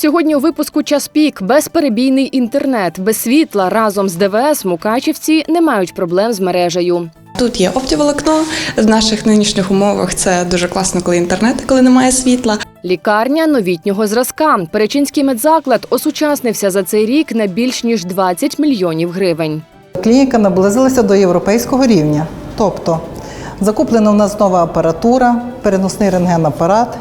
Сьогодні у випуску час пік безперебійний інтернет без світла разом з ДВС Мукачівці не мають проблем з мережею. Тут є оптоволокно. В наших нинішніх умовах це дуже класно, коли інтернет, коли немає світла. Лікарня новітнього зразка. Перечинський медзаклад осучаснився за цей рік на більш ніж 20 мільйонів гривень. Клініка наблизилася до європейського рівня. Тобто закуплена у нас нова апаратура, переносний рентгенапарат,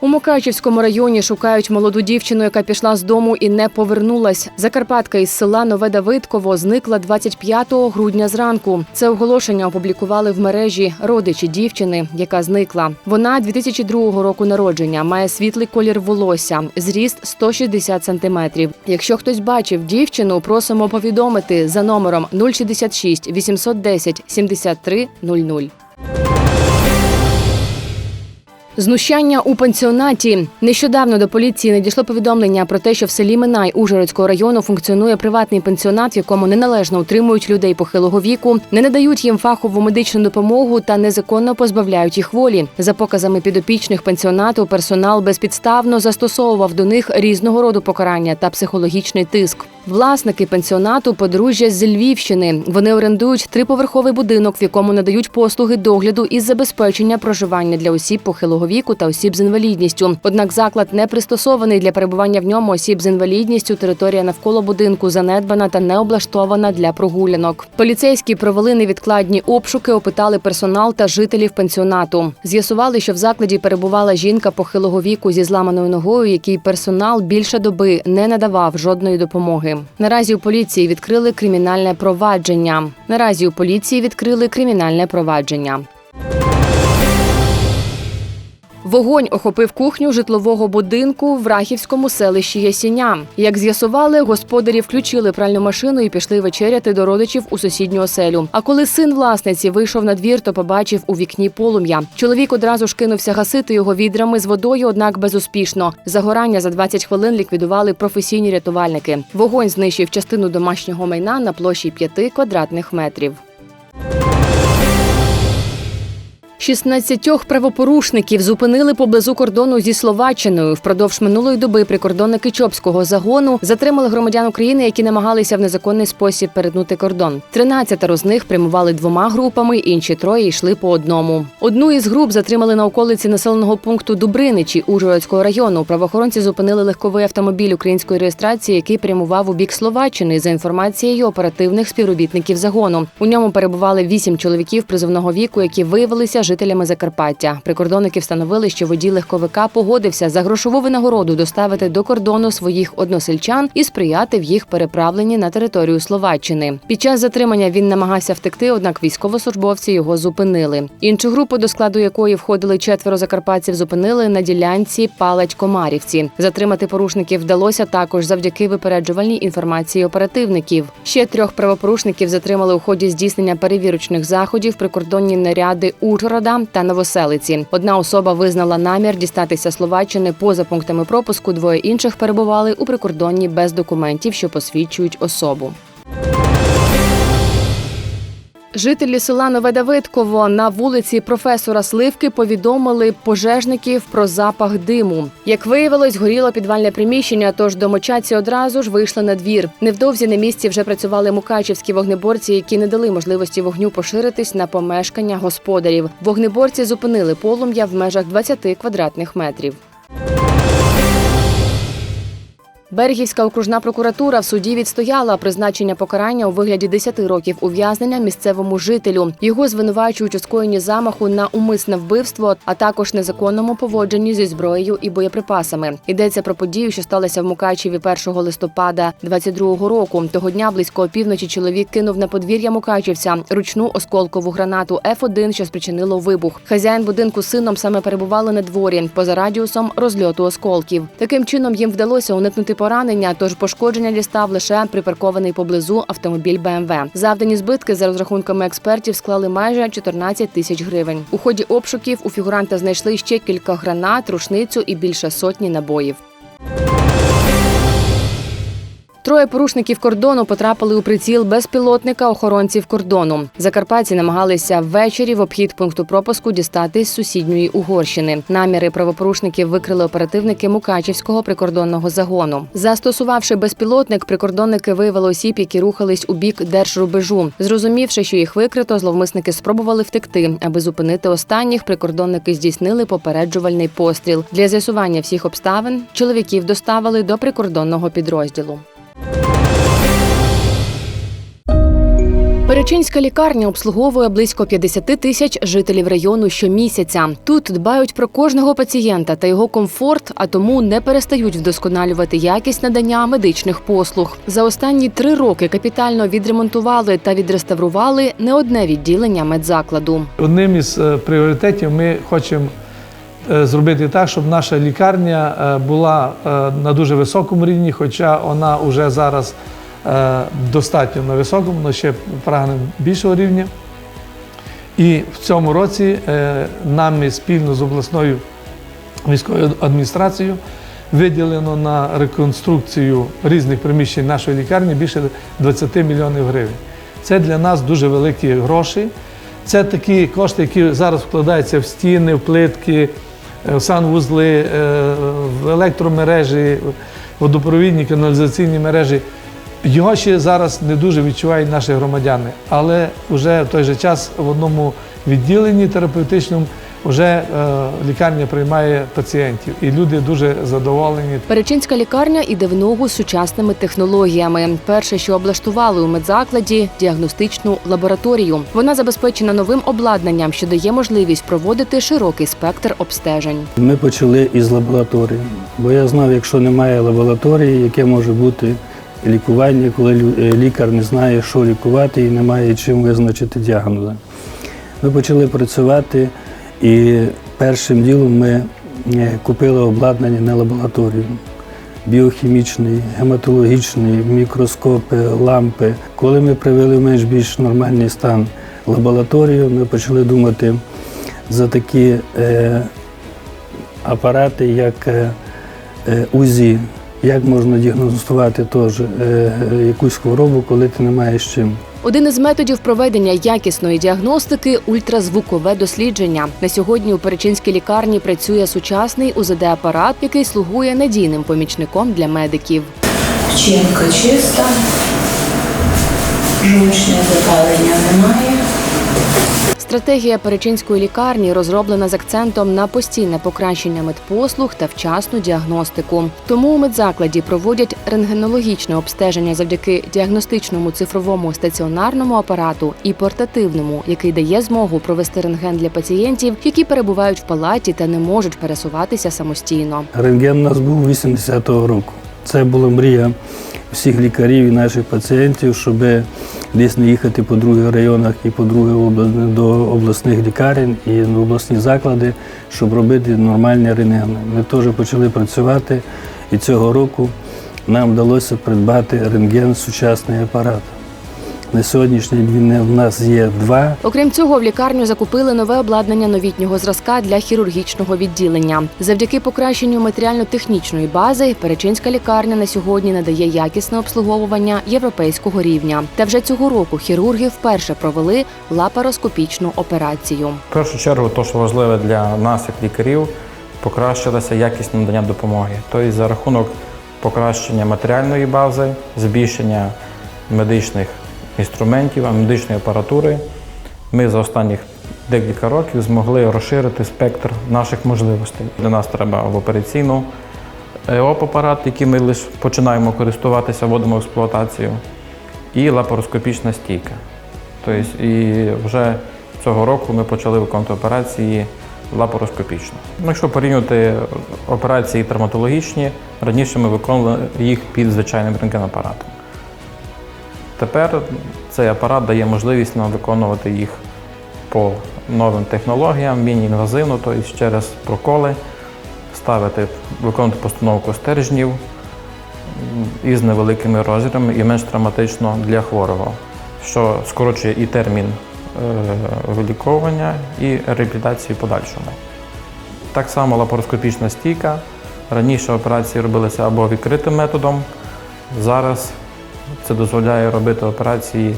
У Мукачівському районі шукають молоду дівчину, яка пішла з дому і не повернулась. Закарпатка із села Нове Давидково зникла 25 грудня зранку. Це оголошення опублікували в мережі родичі дівчини, яка зникла. Вона 2002 року народження, має світлий колір волосся, зріст 160 сантиметрів. Якщо хтось бачив дівчину, просимо повідомити за номером 066 810 73 00. Знущання у пансіонаті нещодавно до поліції надійшло повідомлення про те, що в селі Минай Ужгородського району функціонує приватний пансіонат, в якому неналежно утримують людей похилого віку, не надають їм фахову медичну допомогу та незаконно позбавляють їх волі. За показами підопічних пансіонату, персонал безпідставно застосовував до них різного роду покарання та психологічний тиск. Власники пансіонату подружжя з Львівщини. Вони орендують триповерховий будинок, в якому надають послуги догляду із забезпечення проживання для осіб похилого віку та осіб з інвалідністю. Однак заклад не пристосований для перебування в ньому осіб з інвалідністю. Територія навколо будинку занедбана та не облаштована для прогулянок. Поліцейські провели невідкладні обшуки, опитали персонал та жителів пансіонату. З'ясували, що в закладі перебувала жінка похилого віку зі зламаною ногою, якій персонал більше доби не надавав жодної допомоги. Наразі у поліції відкрили кримінальне провадження. Наразі у поліції відкрили кримінальне провадження. Вогонь охопив кухню житлового будинку в Рахівському селищі Ясіня. Як з'ясували, господарі включили пральну машину і пішли вечеряти до родичів у сусідню оселю. А коли син власниці вийшов на двір, то побачив у вікні полум'я. Чоловік одразу ж кинувся гасити його відрами з водою, однак безуспішно. Загорання за 20 хвилин ліквідували професійні рятувальники. Вогонь знищив частину домашнього майна на площі 5 квадратних метрів. 16 правопорушників зупинили поблизу кордону зі Словаччиною. Впродовж минулої доби прикордонники Чопського загону затримали громадян України, які намагалися в незаконний спосіб перетнути кордон. 13 з них прямували двома групами, інші троє йшли по одному. Одну із груп затримали на околиці населеного пункту Дубриничі Ужгородського району. Правоохоронці зупинили легковий автомобіль української реєстрації, який прямував у бік Словаччини. За інформацією оперативних співробітників загону. У ньому перебували вісім чоловіків призовного віку, які виявилися жителями Закарпаття. Прикордонники встановили, що водій легковика погодився за грошову винагороду доставити до кордону своїх односельчан і сприяти в їх переправленні на територію Словаччини. Під час затримання він намагався втекти, однак військовослужбовці його зупинили. Іншу групу, до складу якої входили четверо закарпатців, зупинили на ділянці Палач-Комарівці. Затримати порушників вдалося також завдяки випереджувальній інформації оперативників. Ще трьох правопорушників затримали у ході здійснення перевірочних заходів прикордонні наряди Ужгорода та Новоселиці. Одна особа визнала намір дістатися Словаччини поза пунктами пропуску. Двоє інших перебували у прикордонні без документів, що посвідчують особу. Жителі села Нове Давидково на вулиці професора Сливки повідомили пожежників про запах диму. Як виявилось, горіло підвальне приміщення, тож домочадці одразу ж вийшли на двір. Невдовзі на місці вже працювали мукачівські вогнеборці, які не дали можливості вогню поширитись на помешкання господарів. Вогнеборці зупинили полум'я в межах 20 квадратних метрів. Берегівська окружна прокуратура в суді відстояла призначення покарання у вигляді 10 років ув'язнення місцевому жителю. Його звинувачують у скоєнні замаху на умисне вбивство, а також незаконному поводженні зі зброєю і боєприпасами. Йдеться про подію, що сталася в Мукачеві 1 листопада 22-го року. Того дня близько опівночі чоловік кинув на подвір'я Мукачівця ручну осколкову гранату Ф1, що спричинило вибух. Хазяїн будинку з сином саме перебували на дворі поза радіусом розльоту осколків. Таким чином їм вдалося уникнути поранення, тож пошкодження дістав лише припаркований поблизу автомобіль БМВ. Завдані збитки за розрахунками експертів склали майже 14 тисяч гривень. У ході обшуків у фігуранта знайшли ще кілька гранат, рушницю і більше сотні набоїв. Троє порушників кордону потрапили у приціл безпілотника охоронців кордону. Закарпатці намагалися ввечері в обхід пункту пропуску дістати з сусідньої Угорщини. Наміри правопорушників викрили оперативники Мукачівського прикордонного загону. Застосувавши безпілотник, прикордонники виявили осіб, які рухались у бік держрубежу. Зрозумівши, що їх викрито, зловмисники спробували втекти. Аби зупинити останніх, прикордонники здійснили попереджувальний постріл. Для з'ясування всіх обставин чоловіків доставили до прикордонного підрозділу. Перечинська лікарня обслуговує близько 50 тисяч жителів району щомісяця. Тут дбають про кожного пацієнта та його комфорт, а тому не перестають вдосконалювати якість надання медичних послуг. За останні три роки капітально відремонтували та відреставрували не одне відділення медзакладу. Одним із е, пріоритетів ми хочемо е, зробити так, щоб наша лікарня е, була на дуже високому рівні, хоча вона вже зараз достатньо на високому, але ще прагнемо більшого рівня. І в цьому році е, нами спільно з обласною військовою адміністрацією виділено на реконструкцію різних приміщень нашої лікарні більше 20 мільйонів гривень. Це для нас дуже великі гроші. Це такі кошти, які зараз вкладаються в стіни, в плитки, е, в санвузли, е, в електромережі, водопровідні каналізаційні мережі. Його ще зараз не дуже відчувають наші громадяни, але вже в той же час в одному відділенні терапевтичному вже е, лікарня приймає пацієнтів, і люди дуже задоволені. Перечинська лікарня іде в ногу з сучасними технологіями. Перше, що облаштували у медзакладі діагностичну лабораторію. Вона забезпечена новим обладнанням, що дає можливість проводити широкий спектр обстежень. Ми почали із лабораторії, бо я знав, якщо немає лабораторії, яке може бути лікування, коли е, лікар не знає, що лікувати і не має чим визначити діагнози. Ми почали працювати, і першим ділом ми е, купили обладнання на лабораторію. Біохімічний, гематологічний, мікроскопи, лампи. Коли ми привели в менш-більш нормальний стан лабораторію, ми почали думати за такі е, апарати, як е, е, УЗІ, як можна діагностувати теж е, якусь хворобу, коли ти не маєш чим. Один із методів проведення якісної діагностики ультразвукове дослідження. На сьогодні у Перечинській лікарні працює сучасний УЗД-апарат, який слугує надійним помічником для медиків. Печінка чиста, жовчне запалення немає. Стратегія Перечинської лікарні розроблена з акцентом на постійне покращення медпослуг та вчасну діагностику. Тому у медзакладі проводять рентгенологічне обстеження завдяки діагностичному цифровому стаціонарному апарату і портативному, який дає змогу провести рентген для пацієнтів, які перебувають в палаті та не можуть пересуватися самостійно. Рентген у нас був 80-го року. Це була мрія всіх лікарів і наших пацієнтів, щоб десь не їхати по других районах і по других до обласних лікарень і в обласні заклади, щоб робити нормальні рентгени. Ми теж почали працювати, і цього року нам вдалося придбати рентген сучасний апарат. На сьогоднішній день в нас є два Окрім цього, в лікарню закупили нове обладнання новітнього зразка для хірургічного відділення. Завдяки покращенню матеріально-технічної бази Перечинська лікарня на сьогодні надає якісне обслуговування європейського рівня. Та вже цього року хірурги вперше провели лапароскопічну операцію. В першу чергу, то, що важливе для нас, як лікарів, покращилася якість надання допомоги. Тобто за рахунок покращення матеріальної бази, збільшення медичних інструментів, медичної апаратури, ми за останніх декілька років змогли розширити спектр наших можливостей. Для нас треба в операційну е, ОП-апарат, який ми лише починаємо користуватися, вводимо в експлуатацію, і лапароскопічна стійка. Тобто, і вже цього року ми почали виконувати операції лапароскопічно. Якщо порівнювати операції травматологічні, раніше ми виконували їх під звичайним рентгенапаратом. Тепер цей апарат дає можливість нам виконувати їх по новим технологіям, міні-інвазивно, тобто через проколи, ставити, виконувати постановку стержнів із невеликими розмірами і менш травматично для хворого, що скорочує і термін е, виліковування, і реабілітації в подальшому. Так само лапароскопічна стійка. Раніше операції робилися або відкритим методом, Зараз це дозволяє робити операції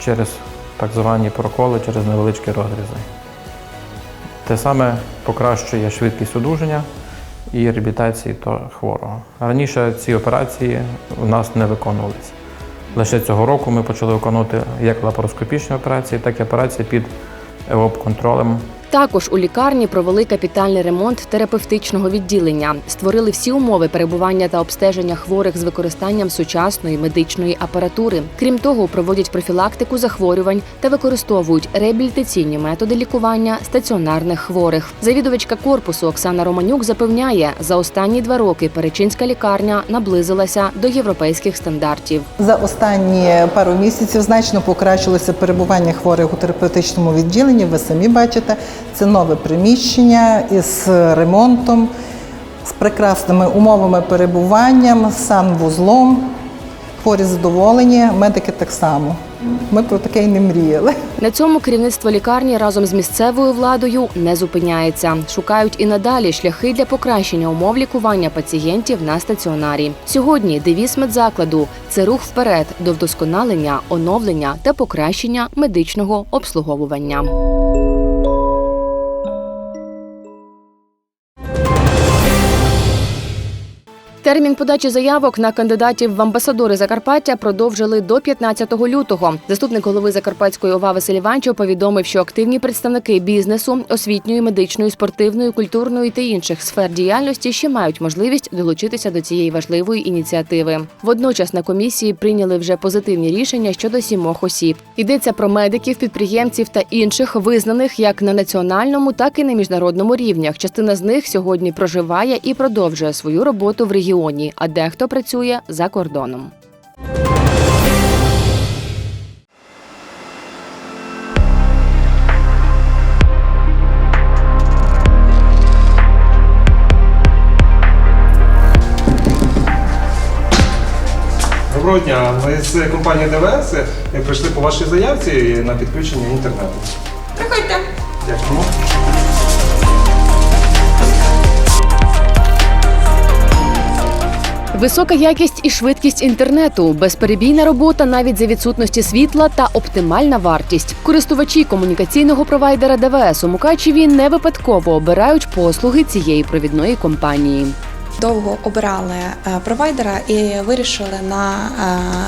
через так звані проколи, через невеличкі розрізи. Те саме покращує швидкість одужання і реабілітації хворого. Раніше ці операції у нас не виконувалися. Лише цього року ми почали виконувати як лапароскопічні операції, так і операції під ЕОП-контролем Також у лікарні провели капітальний ремонт терапевтичного відділення, створили всі умови перебування та обстеження хворих з використанням сучасної медичної апаратури. Крім того, проводять профілактику захворювань та використовують реабілітаційні методи лікування стаціонарних хворих. Завідувачка корпусу Оксана Романюк запевняє, за останні два роки Перечинська лікарня наблизилася до європейських стандартів. За останні пару місяців значно покращилося перебування хворих у терапевтичному відділенні. Ви самі бачите, це нове приміщення із ремонтом, з прекрасними умовами перебування, санвузлом. Хворі задоволені, медики так само. Ми про таке й не мріяли. На цьому керівництво лікарні разом з місцевою владою не зупиняється. Шукають і надалі шляхи для покращення умов лікування пацієнтів на стаціонарі. Сьогодні девіз медзакладу це рух вперед до вдосконалення, оновлення та покращення медичного обслуговування. Термін подачі заявок на кандидатів в амбасадори Закарпаття продовжили до 15 лютого. Заступник голови Закарпатської ОВА Василь Іванчев повідомив, що активні представники бізнесу, освітньої, медичної, спортивної, культурної та інших сфер діяльності ще мають можливість долучитися до цієї важливої ініціативи. Водночас на комісії прийняли вже позитивні рішення щодо сімох осіб. Йдеться про медиків, підприємців та інших, визнаних як на національному, так і на міжнародному рівнях. Частина з них сьогодні проживає і продовжує свою роботу в регіоні, а дехто працює за кордоном. Доброго дня. Ми з компанії ДВС прийшли по вашій заявці на підключення інтернету. Приходьте. Дякуємо. Висока якість і швидкість інтернету, безперебійна робота навіть за відсутності світла та оптимальна вартість. Користувачі комунікаційного провайдера ДВС у Мукачеві не випадково обирають послуги цієї провідної компанії. Довго обирали е, провайдера і вирішили на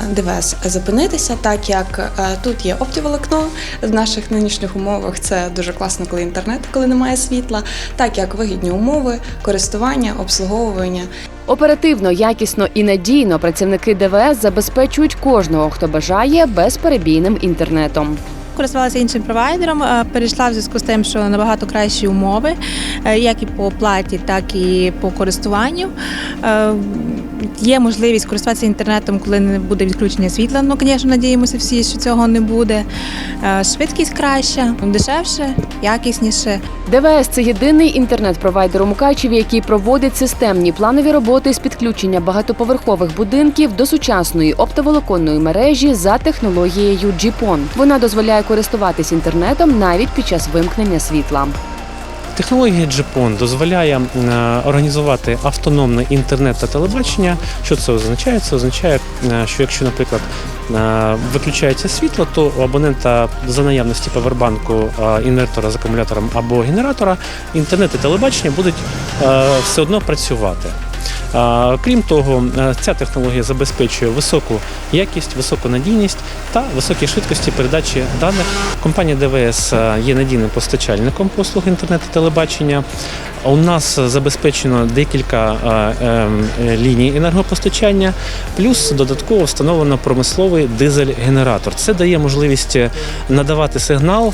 е, ДВС зупинитися, так як е, тут є оптіволокно в наших нинішніх умовах. Це дуже класно, коли інтернет, коли немає світла, так як вигідні умови користування, обслуговування. Оперативно, якісно і надійно працівники ДВС забезпечують кожного, хто бажає безперебійним інтернетом. Користувалася іншим провайдером, е, перейшла в зв'язку з тим, що набагато кращі умови, е, як і по оплаті, так і по користуванню. Е, Є можливість користуватися інтернетом, коли не буде відключення світла. Ну, звісно, надіємося всі, що цього не буде. Швидкість краща, дешевше, якісніше. ДВС це єдиний інтернет-провайдер у Мукачеві, який проводить системні планові роботи з підключення багатоповерхових будинків до сучасної оптоволоконної мережі за технологією GPON. Вона дозволяє користуватись інтернетом навіть під час вимкнення світла. Технологія GPON дозволяє е, організувати автономне інтернет та телебачення. Що це означає? Це означає, е, що якщо, наприклад, е, виключається світло, то у абонента за наявності павербанку, інвертора з акумулятором або генератора, інтернет і телебачення будуть все одно працювати. Крім того, е, ця технологія забезпечує високу якість, високу надійність та високі швидкості передачі даних. Компанія ДВС е, є надійним постачальником послуг інтернету телебачення. У нас забезпечено декілька е, е, ліній енергопостачання, плюс додатково встановлено промисловий дизель-генератор. Це дає можливість надавати сигнал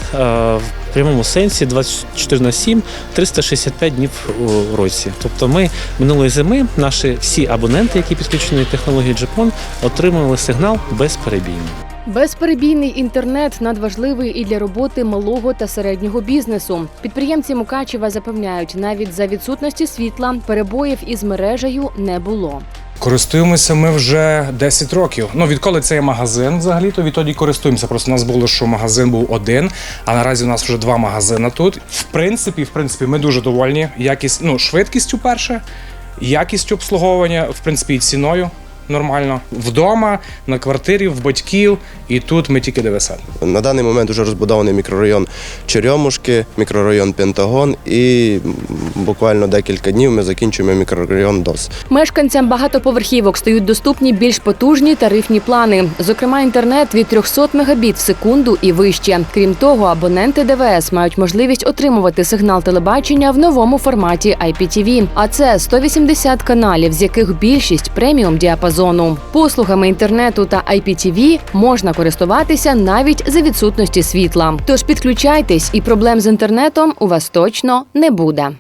прямому сенсі 24 на 7, 365 днів у році. Тобто ми минулої зими, наші всі абоненти, які підключені технології GPON, отримували сигнал безперебійно. Безперебійний інтернет надважливий і для роботи малого та середнього бізнесу. Підприємці Мукачева запевняють, навіть за відсутності світла перебоїв із мережею не було. Користуємося ми вже 10 років. Ну відколи це є магазин, взагалі то відтоді користуємося. Просто у нас було, що магазин був один, а наразі у нас вже два магазини тут. В принципі, в принципі, ми дуже довольні. Якість, ну, швидкістю перше, якістю обслуговування, в принципі, і ціною. Нормально, вдома, на квартирі, в батьків, і тут ми тільки ДВС. На даний момент вже розбудований мікрорайон Черемушки, мікрорайон Пентагон, і буквально декілька днів ми закінчуємо мікрорайон ДОС. Мешканцям багатоповерхівок стають доступні більш потужні тарифні плани, зокрема інтернет від 300 мегабіт в секунду і вище. Крім того, абоненти ДВС мають можливість отримувати сигнал телебачення в новому форматі IPTV. А це 180 каналів, з яких більшість преміум діапазону. Послугами інтернету та IPTV можна користуватися навіть за відсутності світла. Тож підключайтесь, і проблем з інтернетом у вас точно не буде.